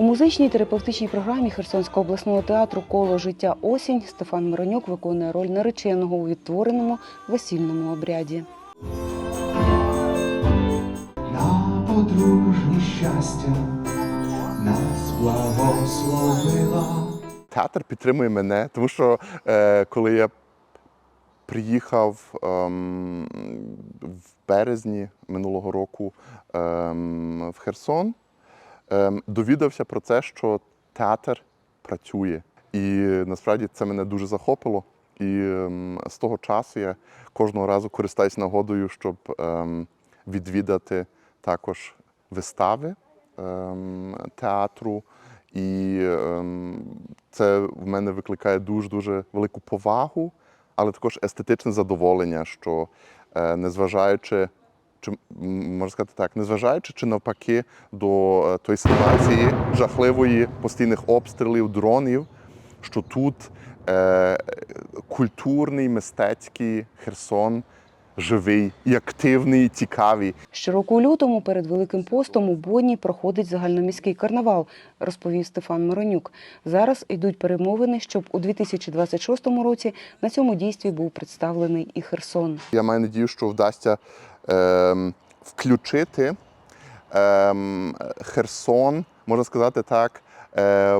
У музичній терапевтичній програмі Херсонського обласного театру Коло життя осінь Стефан Миронюк виконує роль нареченого у відтвореному весільному обряді. на подружнє щастя нас благословила. Театр підтримує мене, тому що е, коли я приїхав ем, в березні минулого року ем, в Херсон, довідався про те, що театр працює. І насправді це мене дуже захопило. І ем, з того часу я кожного разу користаюсь нагодою, щоб ем, відвідати також вистави ем, театру. І ем, це в мене викликає дуже-дуже велику повагу, але також естетичне задоволення, що е, незважаючи, чи можна сказати так, незважаючи чи навпаки до е, тої ситуації жахливої постійних обстрілів, дронів, що тут е, культурний, мистецький Херсон живий і активний, і цікавий. Щороку у лютому перед Великим постом у Бонні проходить загальноміський карнавал, розповів Стефан Миронюк. Зараз йдуть перемовини, щоб у 2026 році на цьому дійстві був представлений і Херсон. Я маю надію, що вдасться ем, включити ем, Херсон, можна сказати так, е,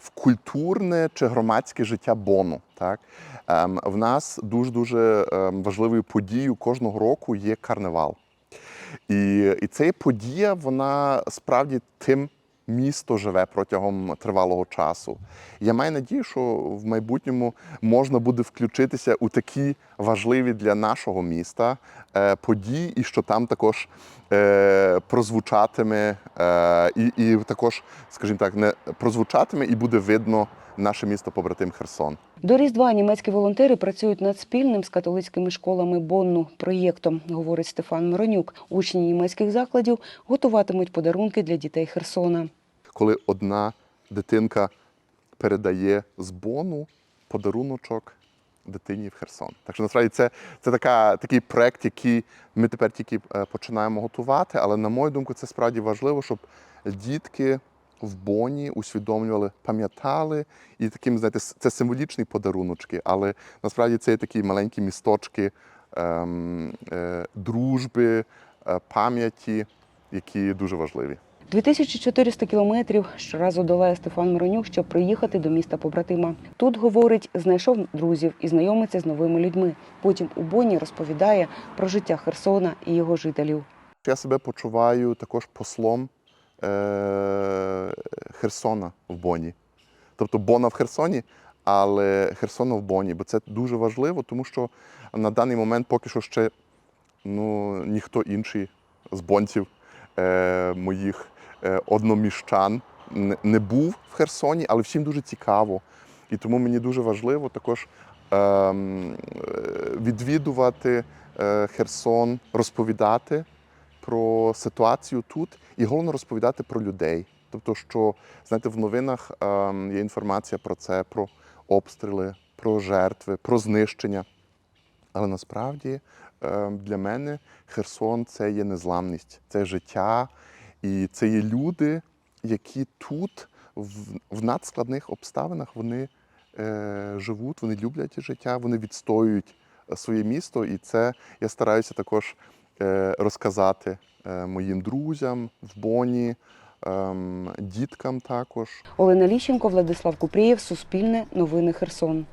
в культурне чи громадське життя Бону. Так? Ем, в нас дуже-дуже ем, важливою подією кожного року є карнавал. І, і ця подія, вона справді тим місто живе протягом тривалого часу. Я маю надію, що в майбутньому можна буде включитися у такі важливі для нашого міста е, події, і що там також е, прозвучатиме, е, і, і також, скажімо так, не прозвучатиме і буде видно наше місто побратим Херсон. До Різдва німецькі волонтери працюють над спільним з католицькими школами Бонну проєктом, говорить Стефан Миронюк. Учні німецьких закладів готуватимуть подарунки для дітей Херсона. Коли одна дитинка передає з бону подаруночок дитині в Херсон. Так що насправді це, це така, такий проект, який ми тепер тільки е, починаємо готувати. Але на мою думку, це справді важливо, щоб дітки в Боні усвідомлювали, пам'ятали, і таким, знаєте, це символічні подаруночки, але насправді це є такі маленькі місточки ем, е, дружби, е, пам'яті, які дуже важливі. 2400 кілометрів щоразу долає Стефан Миронюк, щоб приїхати до міста побратима. Тут говорить, знайшов друзів і знайомиться з новими людьми. Потім у Бонні розповідає про життя Херсона і його жителів. Я себе почуваю також послом е- Херсона в Боні. Тобто Бона в Херсоні, але Херсона в Боні. Бо це дуже важливо, тому що на даний момент поки що ще ну, ніхто інший з бонців е- моїх одноміщан не- не був в Херсоні, але всім дуже цікаво. І тому мені дуже важливо також ем, е, відвідувати е, Херсон, розповідати про ситуацію тут і головне розповідати про людей. Тобто, що знаєте, в новинах ем, є інформація про це, про обстріли, про жертви, про знищення. Але насправді ем, для мене Херсон це є незламність, це життя, і це є люди, які тут в, надскладних обставинах вони е, живуть, вони люблять життя, вони відстоюють е, своє місто, і це я стараюся також е, розказати е, моїм друзям в Боні, ем, діткам також. Олена Ліщенко, Владислав Купрієв, Суспільне, Новини Херсон.